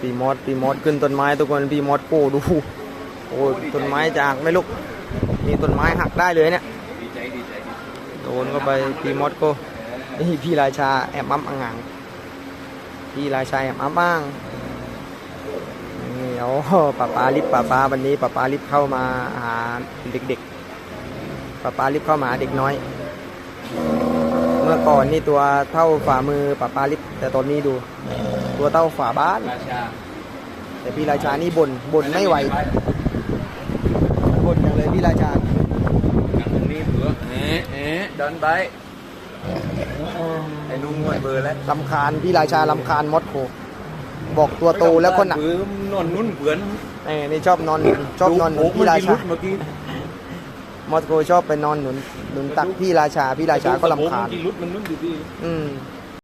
ปีมอสปีมอสขึ้นต้นไม้ทุกคนปีมอสโก้ดูโอ้ต้นไม้จะหักไม่ลูกนี่ต้นไม้หักได้เลยเนี่ยโดนเข้าไปปีมอสโก้นี่พี่ราชาแอบมั่มอังงังพี่ราชาแอบมั่มบ้างนี่โอ้ป้าปาลิฟป้าปาวันนี้ป้าปาลิฟเข้ามาหาเด็กๆป้าปาลิฟเข้ามาหาเด็กน้อย มื่อก่อนนี่ตัวเท่าฝ่ามือป้าปาลิฟแต่ตอนนี้ดู ตัวเท่าฝาบ้าน ราชาแต่พี่ราชานี่บ่นบ่นไม่ไหวบ่นอย่างเลยพี่ราชาทางตรงนี้เผื่อเอ๊ะเอ๊ะเดินไปไอ้นุ่มงวยเบอร์แล้วลำคาญพี่ราชาลำคาญมดโค บอกตัวโตแล้วก็หนักเผื่อนอนนุ่นเผื่อนเอ้ยนี่ชอบนอนชอบนอนหนุนพี่ราชาเมื่อกี้ มอสโกชอบไปนอนหนุนหนุนตักพี่ราชาพี่ราชาก็ลำคาญ กินรุดมันนุ่นดี อืมๆ